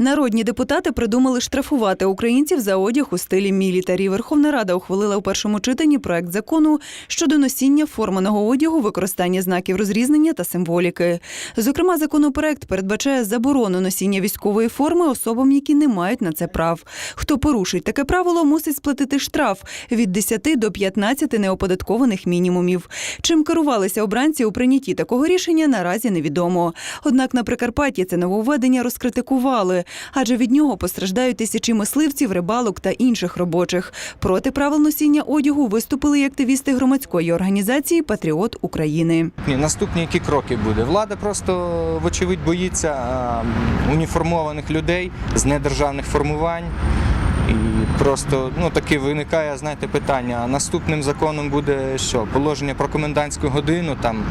Народні депутати придумали штрафувати українців за одяг у стилі мілітарі. Верховна Рада ухвалила у першому читанні проект закону щодо носіння форманого одягу, використання знаків розрізнення та символіки. Зокрема, законопроект передбачає заборону носіння військової форми особам, які не мають на це прав. Хто порушить таке правило, мусить сплатити штраф від 10 до 15 неоподаткованих мінімумів. Чим керувалися обранці у прийнятті такого рішення, наразі невідомо. Однак на Прикарпатті це нововведення розкритикували, адже від нього постраждають тисячі мисливців, рибалок та інших робочих. Проти правил носіння одягу виступили і активісти громадської організації Патріот України. Наступні які кроки буде? Влада просто, вочевидь, боїться уніформованих людей з недержавних формувань. Просто ну таке виникає, знаєте, питання. Наступним законом буде що? Положення про комендантську годину, там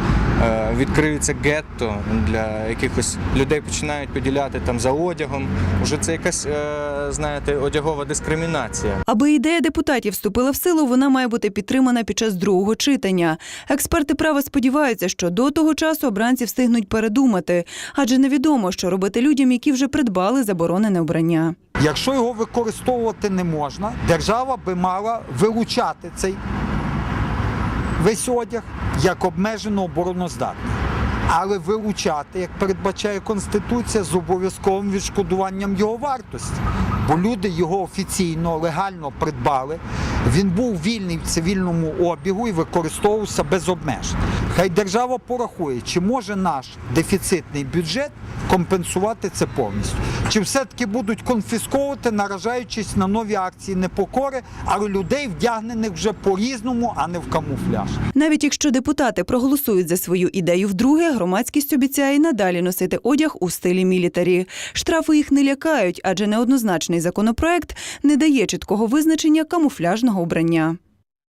е, відкриється гетто для якихось людей починають поділяти там за одягом. Уже це якась, е, знаєте, одягова дискримінація. Аби ідея депутатів вступила в силу, вона має бути підтримана під час другого читання. Експерти права сподіваються, що до того часу обранці встигнуть передумати, адже невідомо, що робити людям, які вже придбали заборонене обрання. Якщо його використовувати не можна, держава би мала вилучати цей весь одяг як обмежено обороноздатний. Але вилучати, як передбачає Конституція, з обов'язковим відшкодуванням його вартості. Бо люди його офіційно, легально придбали. Він був вільний в цивільному обігу і використовувався без обмежень. Хай держава порахує, чи може наш дефіцитний бюджет компенсувати це повністю. Чи все-таки будуть конфісковувати, наражаючись на нові акції непокори, але людей вдягнених вже по-різному, а не в камуфляж. Навіть якщо депутати проголосують за свою ідею вдруге, громадськість обіцяє надалі носити одяг у стилі мілітарі. Штрафи їх не лякають, адже неоднозначний законопроект не дає чіткого визначення камуфляжного обрання.